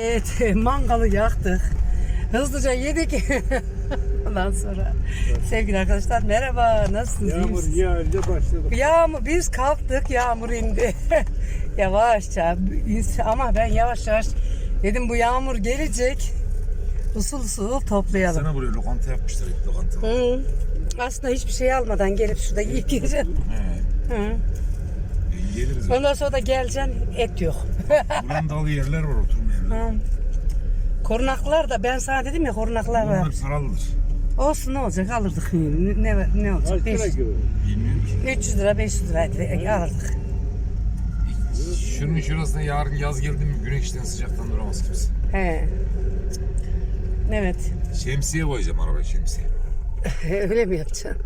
Evet, mangalı yaktık. Hızlıca yedik. Ondan sonra sevgili arkadaşlar merhaba nasılsınız? Yağmur yağınca başladık. Yağmur, biz kalktık yağmur indi. Yavaşça ama ben yavaş yavaş dedim bu yağmur gelecek. Usul usul toplayalım. Sana buraya lokanta yapmışlar lokanta. Hı. Aslında hiçbir şey almadan gelip şurada yiyip gideceğim. He. Hı. E, Geliriz. Ondan sonra da geleceksin et yok. Buranın dalı yerler var oturma yerler. Hı. Korunaklar da ben sana dedim ya korunaklar var. Onlar saraldır. Olsun ne olacak alırdık. Ne, ne olacak? Kaç lira Beş- gibi? Bilmiyorum ki. 300 lira 500 lira alırdık. Şunun şurasında yarın yaz geldi mi güneşten sıcaktan duramaz kimse. He. Evet. Şemsiye koyacağım arabaya şemsiye. Öyle mi yapacaksın?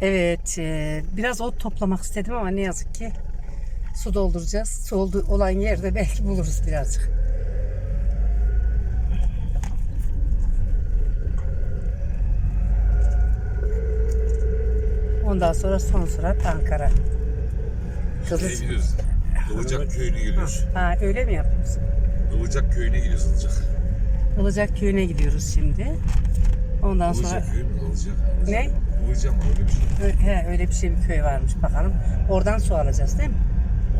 Evet. e, biraz ot toplamak istedim ama ne yazık ki su dolduracağız. Su olan yerde belki buluruz birazcık. Ondan sonra son surat Ankara. Kılıç. gidiyoruz. Ilıcak köyüne gidiyoruz. Ha, öyle mi yapıyorsun? Ilıcak köyüne gidiyoruz Ilıcak. Ilıcak köyüne gidiyoruz şimdi. Ondan sonra Ilıcak köyü mü? Ilıcak. Ne? Ilıcak mı öyle bir şey. Ö- he, öyle bir şey bir köy varmış bakalım. Oradan su alacağız değil mi?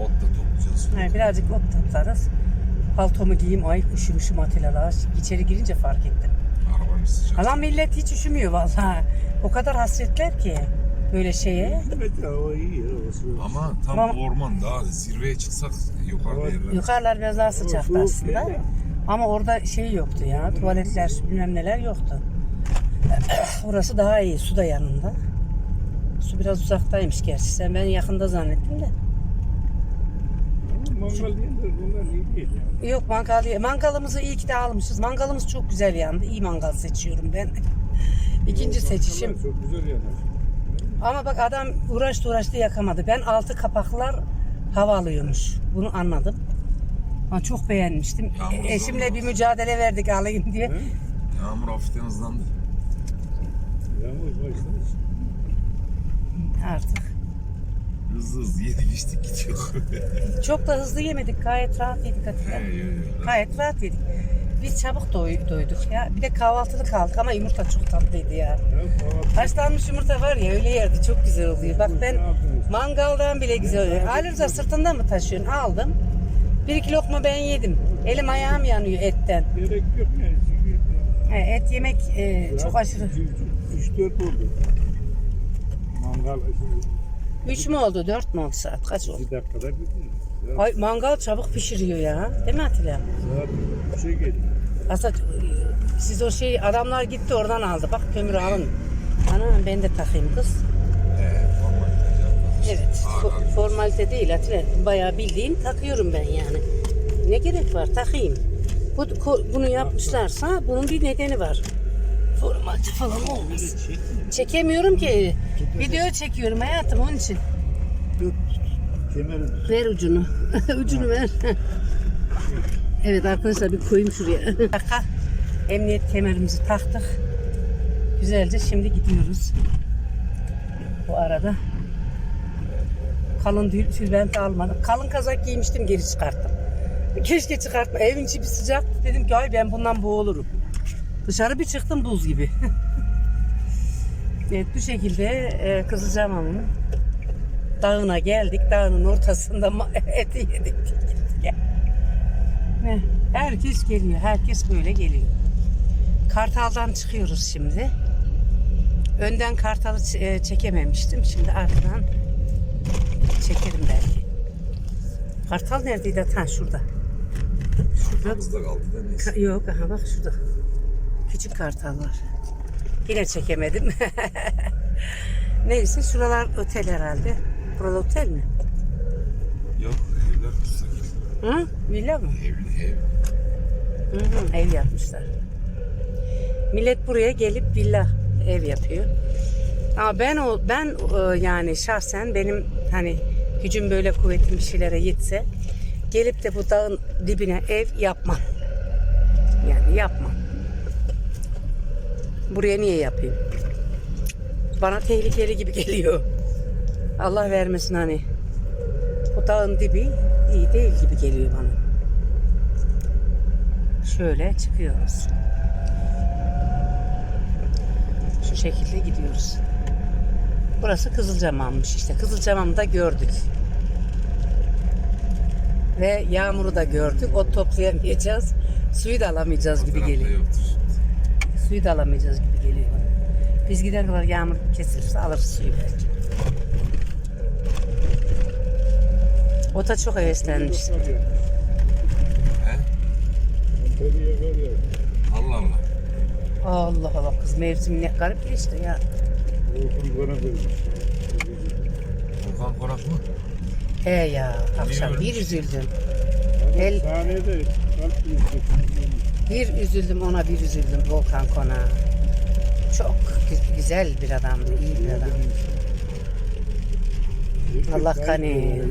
Ot da toplayacağız. He, birazcık ot toplarız. Paltomu giyeyim. Ay üşümüşüm Atilla'la. İçeri girince fark ettim. Arabanın sıcak. Ama millet hiç üşümüyor vallahi. O kadar hasretler ki böyle şeye. Evet hava iyi ya. Ama tam Ama- orman daha zirveye çıksak yukarıda yerler. Yukarılar biraz daha sıcaktı soğuk aslında. Ama orada şey yoktu ya. Tuvaletler bilmem neler yoktu. Orası daha iyi. Su da yanında. Su biraz uzaktaymış gerçi. Sen ben yakında zannettim de. Mangal değildir bunlar iyi değil yani. Yok mangal ye- Mangalımızı iyi ki de almışız. Mangalımız çok güzel yandı. İyi mangal seçiyorum ben. İkinci seçişim. Mangaller Çok güzel yanar. Ama bak adam uğraştı uğraştı yakamadı. Ben altı kapaklar hava alıyormuş. Bunu anladım. Ama çok beğenmiştim. Yağmur Eşimle bir mücadele verdik alayım diye. He? Yağmur hafiften hızlandı. Artık. Hızlı hızlı yedik içtik gidiyor. Çok da hızlı yemedik. Gayet rahat yedik Atilla. He. Gayet rahat yedik. Biz çabuk doy- doyduk ya. Bir de kahvaltılık aldık ama yumurta çok tatlıydı ya. Haşlanmış yumurta var ya öyle yerde çok güzel oluyor. Bak ben mangaldan bile güzel oluyor. Ali Rıza sırtından mı taşıyorsun? Aldım. Bir iki lokma ben yedim. Elim ayağım yanıyor etten. Gerek yok yani. Çünkü et yemek e, çok aşırı. 3-4 oldu. Mangal şimdi Üç mü oldu, dört mü oldu saat? Kaç oldu? bir dakikada bitti. Ay mangal çabuk pişiriyor ya. Değil mi Atilla? saat bir şey geliyor. Aslında e, siz o şey adamlar gitti oradan aldı. Bak kömür alın. Ana ben de takayım kız. Evet. Fo- formalite değil Atilla. Bayağı bildiğin takıyorum ben yani. Ne gerek var takayım. Bu, ko- bunu yapmışlarsa bunun bir nedeni var. Formalite falan olmaz. Çekemiyorum ki. Video çekiyorum hayatım onun için. Ver ucunu. ucunu ver. evet arkadaşlar bir koyayım şuraya. Dakika. Emniyet kemerimizi taktık. Güzelce şimdi gidiyoruz. Bu arada kalın tül, tülbent almadım. Kalın kazak giymiştim geri çıkarttım. Keşke çıkartma. Evin içi bir sıcak. Dedim ki ay ben bundan boğulurum. Dışarı bir çıktım buz gibi. evet bu şekilde e, Kızılcahamam'ın dağına geldik. Dağının ortasında eti yedik. Ne? Herkes geliyor. Herkes böyle geliyor. Kartal'dan çıkıyoruz şimdi. Önden Kartal'ı e, çekememiştim. Şimdi arkadan çekerim belki. Kartal neredeydi? Ha şurada. Şurada. Hızda kaldı da neyse. Yok aha bak şurada. Küçük kartal var. Yine çekemedim. Neyse şuralar otel herhalde. Burada otel mi? Yok evler müstakil. Hı? Villa mı? Evli ev. Hı hı, ev yapmışlar. Millet buraya gelip villa ev yapıyor. Ama ben o ben e, yani şahsen benim hani gücüm böyle kuvvetim bir şeylere yetse gelip de bu dağın dibine ev yapmam. Yani yapmam. Buraya niye yapayım? Bana tehlikeli gibi geliyor. Allah vermesin hani. Bu dağın dibi iyi değil gibi geliyor bana. şöyle çıkıyoruz. Şu şekilde gidiyoruz. Burası Kızılcamam'mış işte. Kızılcamam'ı da gördük. Ve yağmuru da gördük. Ot toplayamayacağız. Suyu da alamayacağız gibi geliyor. Suyu da alamayacağız gibi geliyor bana. Biz gider kadar yağmur kesilirse alırız suyu belki. Ota çok heveslenmiş. Var ya. He? Antalya'ya var ya. Allah Allah. Allah Allah kız mevsim ne garip geçti ya. Volkan bana vermiş. Volkan Konak mı? He ya akşam bir ölmüş? üzüldüm. El- Sahnede kalp krizi. Bir üzüldüm ona bir üzüldüm Volkan Kona. Çok gü- güzel bir adamdı, iyi bir adam. Allah gani.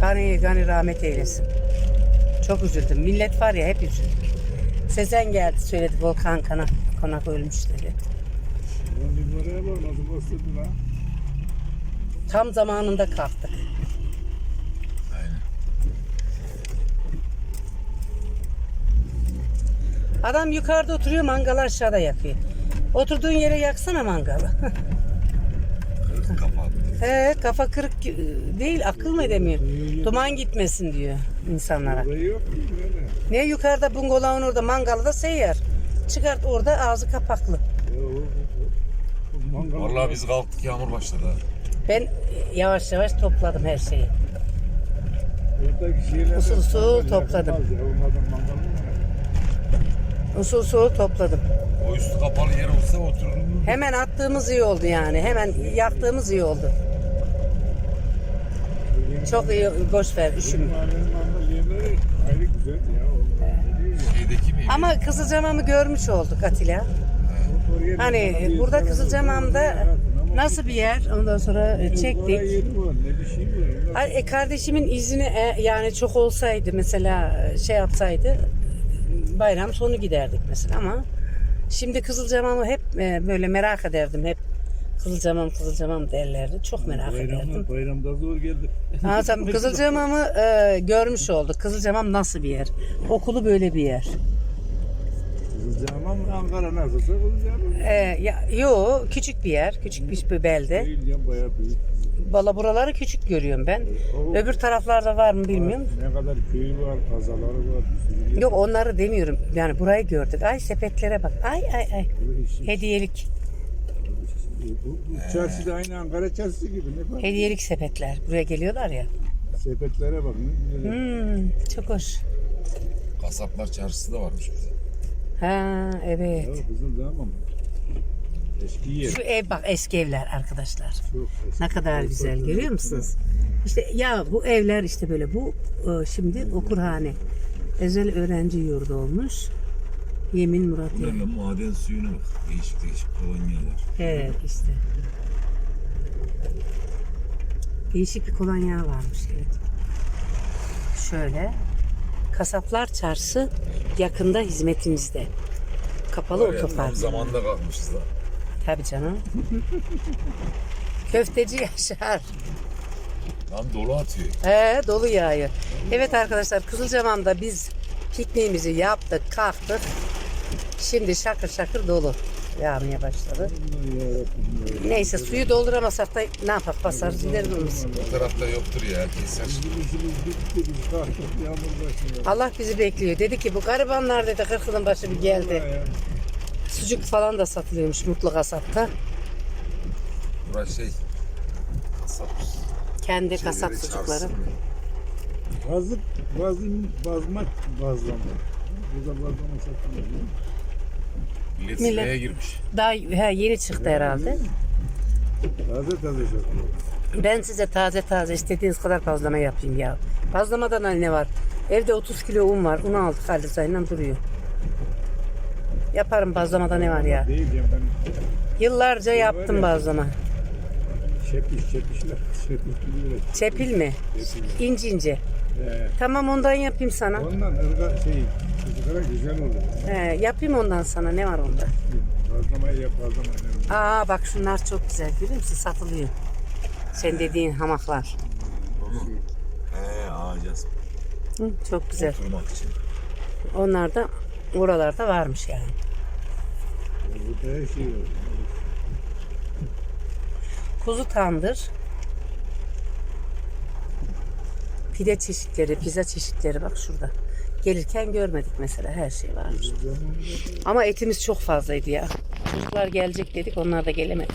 Gani gani rahmet eylesin. Çok üzüldüm. Millet var ya hep üzüldük. Sezen geldi söyledi Volkan Konak, Konak ölmüş dedi. Lan numaraya var nasıl bastırdı lan? Tam zamanında kalktık. Adam yukarıda oturuyor mangalı aşağıda yakıyor. Oturduğun yere yaksana mangalı. Kırık kapağı. He, kafa kırık değil akıl mı edemiyor. Duman gitmesin diyor insanlara. Ne yukarıda bungalovun orada mangalı da seyyar. Çıkart orada ağzı kapaklı. Vallahi biz kalktık yağmur başladı. ha. Ben yavaş yavaş topladım her şeyi. Usul usul topladım. Ya, onlardan mangal mı var? Usul usul topladım. O üstü kapalı yer olsa otururdum. Hemen attığımız iyi oldu yani. Hemen yaktığımız iyi oldu. Çok iyi boş ver üşüm. Ayrı güzel ya. Şeydeki mi? Ama Kızılcamam'ı görmüş olduk Atilla. Hani burada Kızılcamam'da Ama nasıl bir yer ondan sonra oraya çektik. Ay, e, kardeşimin izni e, yani çok olsaydı mesela e, şey yapsaydı bayram sonu giderdik mesela ama şimdi Kızılcamam'ı hep e, böyle merak ederdim hep Kızılcamam Kızılcamam derlerdi çok merak ederdim. Bayramda, bayramda zor geldi. Ha, tabii Kızılcamam'ı e, görmüş olduk. Kızılcamam nasıl bir yer? Okulu böyle bir yer. Kızılcahamam Ankara nasılsa Kızılcahamam. E, ya, yo küçük bir yer, küçük bir, bir belde. Değil ya bayağı büyük. Valla buraları küçük görüyorum ben. O- Öbür taraflarda var mı bilmiyorum. Ne kadar köyü var, kazaları var. Yok onları demiyorum. Yani burayı gördük. Ay sepetlere bak. Ay ay ay. Hediyelik. Bu, bu çarşı da aynı Ankara çarşısı gibi. Ne var? Hediyelik sepetler. Buraya geliyorlar ya. Sepetlere bak. Hmm, çok hoş. Kasaplar çarşısı da varmış bize. Ha evet. Ya Kızılcahamam. Eski yer. Şu ev bak eski evler arkadaşlar. Çok eski. Ne kadar güzel görüyor musunuz? İşte ya bu evler işte böyle bu e, şimdi okurhane. Özel öğrenci yurdu olmuş. Yemin Murat Yemin. Bunlarla maden suyuna bak. Değişik değişik kolonyalar. Evet işte. Değişik bir kolonya varmış evet. Şöyle. Kasaplar Çarşısı yakında hizmetimizde. Kapalı Var ya, otopark. Zamanında kalkmışız da. Tabii canım. Köfteci Yaşar. Lan dolu atıyor. He, dolu yağıyor. Evet arkadaşlar Kızılcamam'da biz pikniğimizi yaptık, kalktık. Şimdi şakır şakır dolu yağmaya başladı. Neyse suyu dolduramasak da ne yapak basarız gideriz oluruz. Bu tarafta yoktur ya keser. Biz. Allah bizi bekliyor. Dedi ki bu garibanlar dedi kırkının başı bir geldi. Sucuk falan da satılıyormuş mutlu kasapta. Burası şey. Kasap. Kendi kasap şeyleri sucukları. çarşısı mı? Bazı, bazı, bazmak, bazlama. Burada bazlama satılıyor. değil mi? Millet Millet. sıraya girmiş. Daha he, yeni çıktı herhalde. Taze taze satılıyor. Ben size taze taze istediğiniz kadar bazlama yapayım ya. Bazlamadan hani ne var? Evde 30 kilo un var. Un aldık halde sayından duruyor. Yaparım bazlamada ne var ya. Değil ya ben Yıllarca yaptım ya. bazlama. Şepiş biliyorum. Çepil mi? Şepiş. İnci ince. Ee, Tamam ondan yapayım sana. ondan ırga şey çocuklara güzel olur. He, yapayım ondan sana. Ne var onda? Bazlamayı yap bazlamayı. Aa bak şunlar çok güzel. Görüyor musun? Satılıyor. Sen dediğin hamaklar. He ağacağız. Hı, çok güzel. Oturmak için. Onlar da Buralarda varmış yani. Burada her şey var. Kuzu tandır. Pide çeşitleri, pizza çeşitleri bak şurada. Gelirken görmedik mesela her şey varmış. Ama etimiz çok fazlaydı ya. Çocuklar gelecek dedik onlar da gelemedi.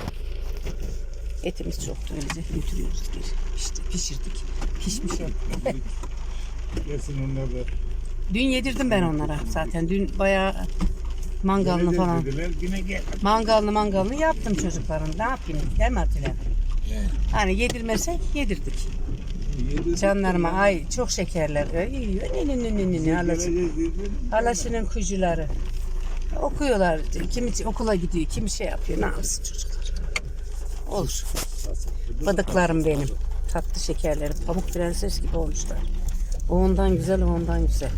Etimiz çoktu öylece götürüyoruz geri. İşte pişirdik. Pişmiş et. Gelsin onlar da. Dün yedirdim ben onlara zaten. Dün bayağı mangalını Öyle falan. Dediler yine gel. Mangalını mangalını yaptım çocukların. Ne yapayım? Değil mi Atilla? Yani Hani yedirmesek yedirdik. Yedi- Canlarıma ay çok şekerler. Halası. Geleceğiz dediler. Halasının kucuları. Okuyorlar. Kimi okula gidiyor, kimi şey yapıyor. Ne yapsın çocuklar? Olur. Bıdıklarım benim. Tatlı şekerlerim. Pamuk prenses gibi olmuşlar. O ondan güzel, o ondan güzel.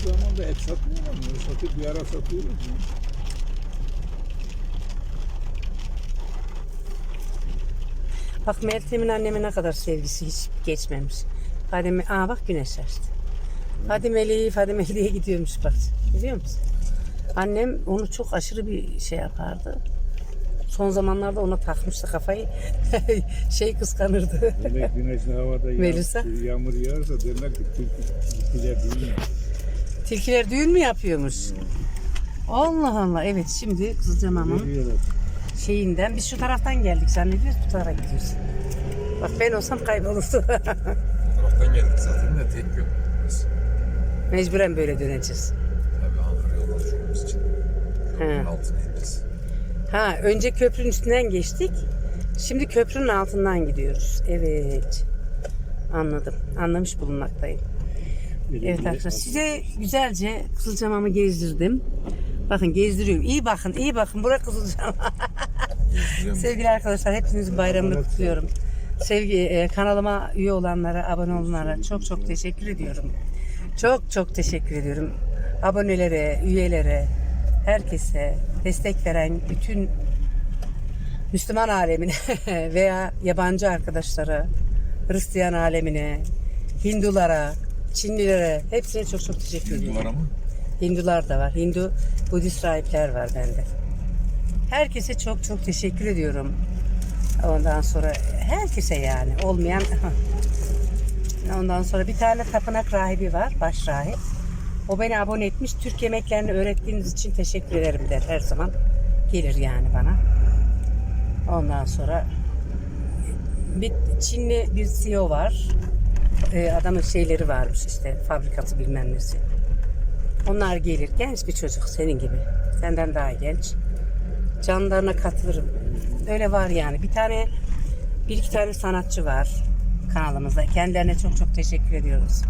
Bizim zamanda et satmıyorlar mı? Satıp bir ara satıyorlar mı? Bak Meltem'in anneme ne kadar sevgisi hiç geçmemiş. Fadime, aa bak güneş açtı. Fadimeli, Fadimeli'ye gidiyormuş bak. Biliyor musun? Annem onu çok aşırı bir şey yapardı. Son zamanlarda ona takmıştı kafayı. şey kıskanırdı. Böyle güneşli havada yağ- Melisa? yağmur yağarsa derler ki tilki, tilkiler değil mi? Tilkiler düğün mü yapıyormuş? Allah Allah. Evet şimdi Kızılcamam'ın Veriyorlar. şeyinden biz şu taraftan geldik zannediyoruz bu tarafa gidiyoruz. Bak ben olsam kaybolurdu. taraftan geldik zaten de tek yol. Biz Mecburen böyle döneceğiz. tabii Ankara yoluna düşmemiz için. Köprünün He. altına ineceğiz. Ha önce köprünün üstünden geçtik. Şimdi köprünün altından gidiyoruz. Evet. Anladım. Anlamış bulunmaktayım. Evet arkadaşlar size güzelce Kızılcamam'ı gezdirdim. Bakın gezdiriyorum. İyi bakın, iyi bakın. Bura musun? Sevgili arkadaşlar hepinizin bayramını kutluyorum. Sevgi e, kanalıma üye olanlara, abone olanlara çok çok teşekkür ediyorum. Çok çok teşekkür ediyorum. Abonelere, üyelere, herkese destek veren bütün Müslüman alemine veya yabancı arkadaşlara, Hristiyan alemine, Hindulara, Çinlilere hepsine çok çok teşekkür ediyorum. Hindulara mı? Hindular da var. Hindu Budist rahipler var bende. Herkese çok çok teşekkür ediyorum. Ondan sonra herkese yani olmayan ondan sonra bir tane tapınak rahibi var, baş rahip. O beni abone etmiş. Türk yemeklerini öğrettiğiniz için teşekkür ederim der her zaman. Gelir yani bana. Ondan sonra bir Çinli bir CEO var. Ee, adamın şeyleri varmış işte fabrikası bilmem nesi. Onlar gelir. Genç bir çocuk senin gibi. Senden daha genç. Canlarına katılırım. Öyle var yani. Bir tane bir iki tane sanatçı var kanalımızda. Kendilerine çok çok teşekkür ediyoruz.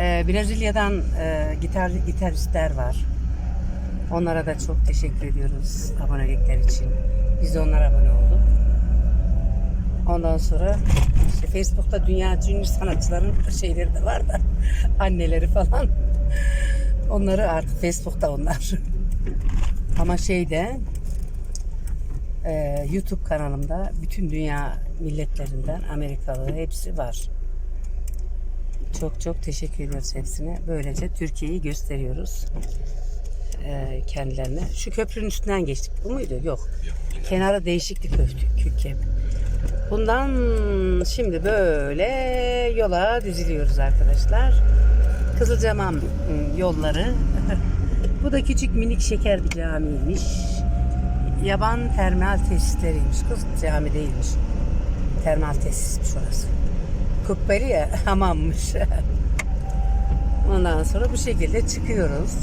Ee, Brezilya'dan e, gitar gitaristler var. Onlara da çok teşekkür ediyoruz abonelikler için. Biz onlara abone olduk. Ondan sonra işte Facebook'ta dünya ünlü sanatçıların şeyleri de var da anneleri falan. Onları artık Facebook'ta onlar. Ama şeyde e, YouTube kanalımda bütün dünya milletlerinden Amerikalı hepsi var. Çok çok teşekkür ediyoruz hepsine. Böylece Türkiye'yi gösteriyoruz e, kendilerine. Şu köprünün üstünden geçtik. Bu muydu? Yok. Kenarı değişiklik köprü. Bundan şimdi böyle yola diziliyoruz arkadaşlar. Kızılcamam ım, yolları. Bu da küçük minik şeker bir camiymiş. Yaban termal tesisleriymiş. Kız cami değilmiş. Termal tesismiş orası. Kubbeli ya hamammış. Ondan sonra bu şekilde çıkıyoruz.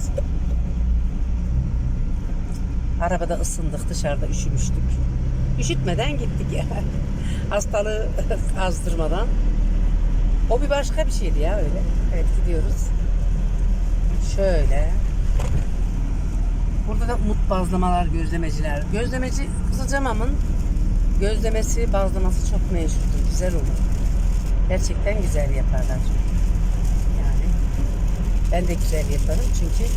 Arabada ısındık, dışarıda üşümüştük. Üşütmeden gittik ya. Hastalığı azdırmadan. O bir başka bir şeydi ya öyle. Evet gidiyoruz. Şöyle. Burada da umut bazlamalar, gözlemeciler. Gözlemeci Kızılcamam'ın gözlemesi, bazlaması çok meşhurdur. Güzel olur. Gerçekten güzel yaparlar. Yani ben de güzel yaparım çünkü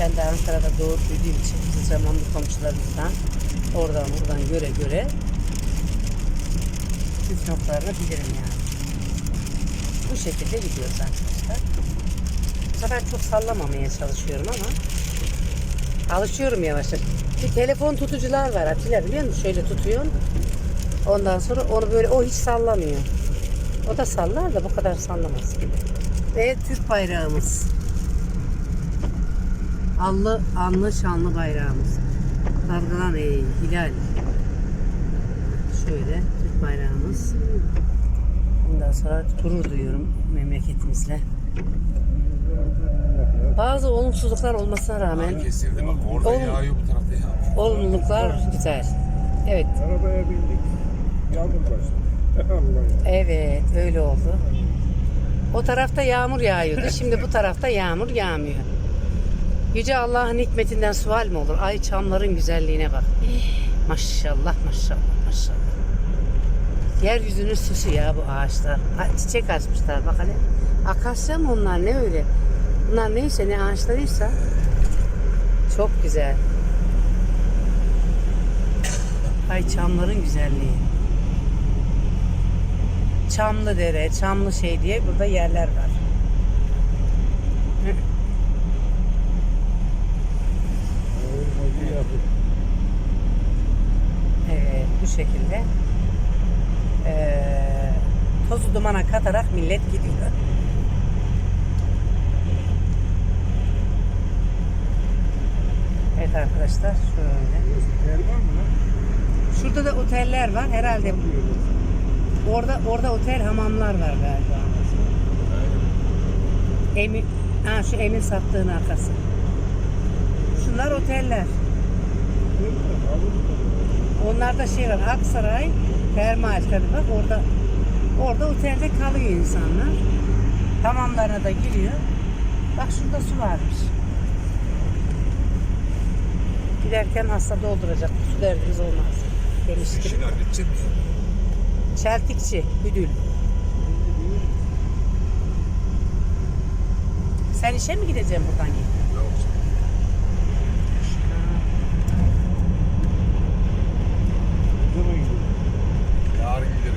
ben de Ankara'da doğup büyüdüğüm için Kızılcamamlı komşularımızdan oradan buradan göre göre püf noktalarını bilirim yani. Bu şekilde gidiyoruz arkadaşlar. Bu sefer çok sallamamaya çalışıyorum ama alışıyorum yavaş. Bir telefon tutucular var Atilla biliyor musun? Şöyle tutuyorsun. Ondan sonra onu böyle o hiç sallamıyor. O da sallar da bu kadar sallamaz. Ve Türk bayrağımız. Allı, anlı şanlı bayrağımız. Dalgalan ey hilal. Şöyle bayrağımız. Ondan sonra gurur duyuyorum memleketimizle. Bazı olumsuzluklar olmasına rağmen Kesildi bak orada Oğlum. yağıyor bu tarafta yağmur. olumluluklar güzel. Evet, Arabaya bindik. Yağmur başladı. Evet öyle oldu. O tarafta yağmur yağıyordu. Şimdi bu tarafta yağmur yağmıyor. Yüce Allah'ın hikmetinden sual mi olur? Ay çamların güzelliğine bak. Maşallah maşallah maşallah. Yeryüzünün süsü ya bu ağaçlar. Çiçek açmışlar bak hani. Akasya mı onlar ne öyle? Bunlar neyse ne ağaçlarıysa çok güzel. Ay çamların güzelliği. Çamlı dere, çamlı şey diye burada yerler var. Evet bu şekilde tozu dumana katarak millet gidiyor. Evet arkadaşlar şöyle. Şurada da oteller var herhalde. Orada orada otel hamamlar var galiba. Emin, ha şu Emin sattığın arkası. Şunlar oteller. Onlarda şey var Aksaray termal tabii bak orada orada otelde kalıyor insanlar. Tamamlarına da giriyor. Bak şurada su varmış. Giderken hasta dolduracak. Su derdimiz olmaz. Demiştim. Çeltikçi, Hüdül. Sen işe mi gideceksin buradan? Gidiyor? Yarın giderim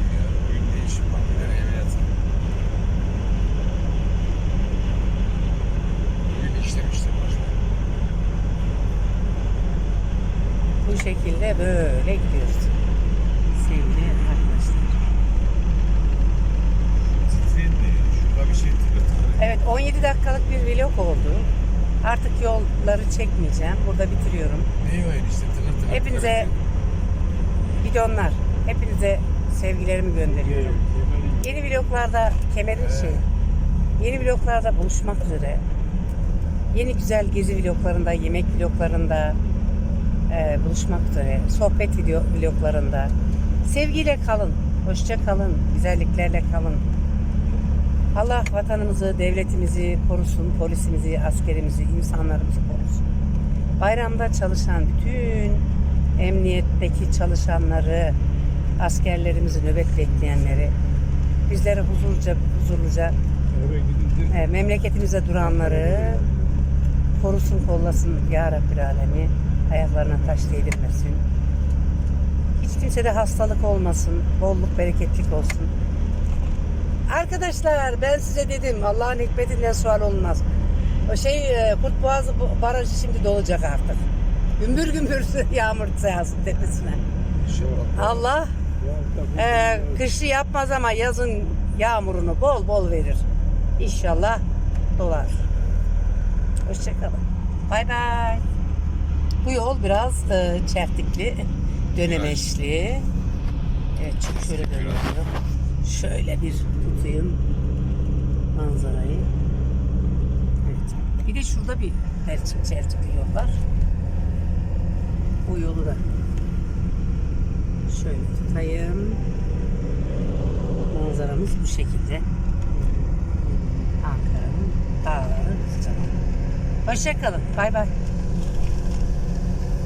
şekilde böyle gidiyoruz. Sevgili arkadaşlar. Şurada bir şey Evet 17 dakikalık bir vlog oldu. Artık yolları çekmeyeceğim. Burada bitiriyorum. Ne o işte tıkır tıkır. Hepinize bidonlar. Hepinize sevgilerimi gönderiyorum. Yeni vloglarda kemerin şey. Yeni vloglarda buluşmak üzere. Yeni güzel gezi vloglarında, yemek vloglarında e, buluşmak üzere. Sohbet video vloglarında. Sevgiyle kalın. Hoşça kalın. Güzelliklerle kalın. Allah vatanımızı, devletimizi korusun, polisimizi, askerimizi, insanlarımızı korusun. Bayramda çalışan bütün emniyetteki çalışanları, askerlerimizi, nöbet bekleyenleri, bizlere huzurca, huzurluca e, memleketimize duranları korusun, kollasın ya Rabbil Alemi. Ayaklarına taş değdirmesin. Hiç kimsede hastalık olmasın, bolluk, bereketlik olsun. Arkadaşlar ben size dedim Allah'ın hikmetinden sual olmaz. O şey e, Kurtboğazı bu- barajı şimdi dolacak artık. Gümbür gümbür yağmur sağsın tepesine. Allah e, kışı yapmaz ama yazın yağmurunu bol bol verir. İnşallah dolar. Hoşçakalın. Bay bay. Bu yol biraz e, çertikli, dönemeçli. Evet çünkü şöyle dönüyor. Şöyle bir tutayım manzarayı. Evet. Bir de şurada bir çertik çertikli yol var. Bu yolu da şöyle tutayım. Manzaramız bu şekilde. Ankara'nın dağları. Hoşçakalın. Bay bay.